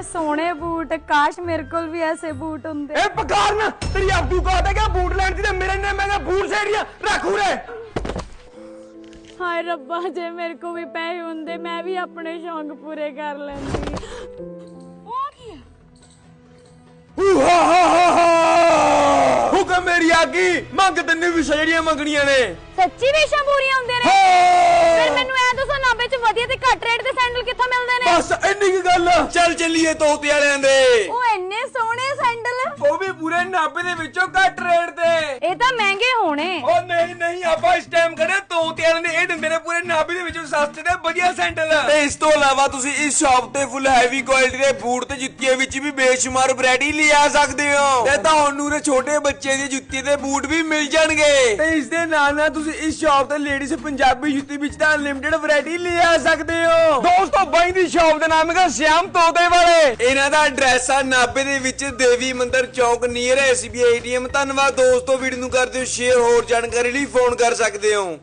ਇੰਨੇ ਸੋਹਣੇ ਬੂਟ ਕਾਸ਼ ਮੇਰੇ ਕੋਲ ਵੀ ਐਸੇ ਬੂਟ ਹੁੰਦੇ। ਇਹ ਪਕਾਰਨ ਤੇਰੀ ਆਪਦੂ ਕਹਤ ਹੈ ਕਿ ਬੂਟ ਲੈਣ ਦੀ ਤੇ ਮੇਰੇ ਇੰਨੇ ਮਹਿੰਗੇ ਬੂਟ ਸੇੜੀਆਂ। ਰੱਖ ਉਰੇ। ਹਾਏ ਰੱਬਾ ਜੇ ਮੇਰੇ ਕੋਲ ਵੀ ਪੈਸੇ ਹੁੰਦੇ ਮੈਂ ਵੀ ਆਪਣੇ ਸ਼ੌਂਕ ਪੂਰੇ ਕਰ ਲੈਂਦੀ। ਉਹ ਕੀ ਹੈ ਊ ਹਾ ਹਾ ਹਾ ਹਾ ਹੁਕਮ ਮੇਰੀ ਆਗੀ ਮੰਗ ਤੈਨੂੰ ਵੀ ਜਿਹੜੀਆਂ ਮੰਗਣੀਆਂ ਨੇ। ਸੱਚੀ ਵੇਸ਼ਾਂ ਪੂਰੀਆਂ ਇੰਨੀ ਕੀ ਗੱਲ। ਆ। ਚੱਲ ਚੱਲੀਏ ਤੋਤੇ ਵਾਲਿਆਂ ਦੇ। ਉਹ ਇੰਨੇ ਸੋਹਣੇ ਸੈਂਡਲ। ਉਹ ਵੀ ਪੂਰੇ 90 ਦੇ ਵਿੱਚੋਂ ਘੱਟ ਰੇਟ ਤੇ। ਇਹ ਤਾਂ ਮਹਿੰਗੇ ਹੋਣੇ। ਉਹ ਨਹੀਂ ਨਹੀਂ ਆਪਾਂ ਇਸ ਟਾਈਮ ਕਰੇ ਤੋਤੇ ਵਾਲਿਆਂ ਵਧੀਆ ਸੈਂਡਲ ਤੇ ਇਸ ਤੋਂ ਇਲਾਵਾ ਤੁਸੀਂ ਇਸ ਸ਼ਾਪ ਤੇ ਫੁੱਲ ਹੈਵੀ ਕੁਆਲਿਟੀ ਦੇ ਬੂਟ ਤੇ ਜੁੱਤੀਆਂ ਵਿੱਚ ਵੀ ਬੇਸ਼ੁਮਾਰ ਵੈਰਾਈਟੀ ਲਿਆ ਸਕਦੇ ਹੋ। ਤੇ ਤੁਹਾਨੂੰ ਦੇ ਛੋਟੇ ਬੱਚੇ ਦੀ ਜੁੱਤੀ ਤੇ ਬੂਟ ਵੀ ਮਿਲ ਜਾਣਗੇ। ਤੇ ਇਸ ਦੇ ਨਾਲ ਨਾਲ ਤੁਸੀਂ ਇਸ ਸ਼ਾਪ ਤੇ ਲੇਡੀਜ਼ ਪੰਜਾਬੀ ਜੁੱਤੀ ਵਿੱਚ ਤਾਂ ਅਨਲਿਮਿਟਿਡ ਵੈਰਾਈਟੀ ਲਿਆ ਸਕਦੇ ਹੋ। ਦੋਸਤੋ ਬਾਈ ਦੀ ਸ਼ਾਪ ਦਾ ਨਾਮ ਹੈਗਾ ਸ਼ਿਆਮ ਤੋਤੇ ਵਾਲੇ। ਇਹਨਾਂ ਦਾ ਐਡਰੈਸ ਆ ਨਾਬੇ ਦੇ ਵਿੱਚ ਦੇਵੀ ਮੰਦਰ ਚੌਕ ਨੀਅਰ ਐਸਬੀਆਈ ਏਟੀਐਮ ਧੰਨਵਾਦ। ਦੋਸਤੋ ਵੀਡੀਓ ਨੂੰ ਕਰਦੇ ਹੋ ਸ਼ੇਅਰ ਹੋਰ ਜਾਣਕਾਰੀ ਲਈ ਫੋਨ ਕਰ ਸਕਦੇ ਹੋ।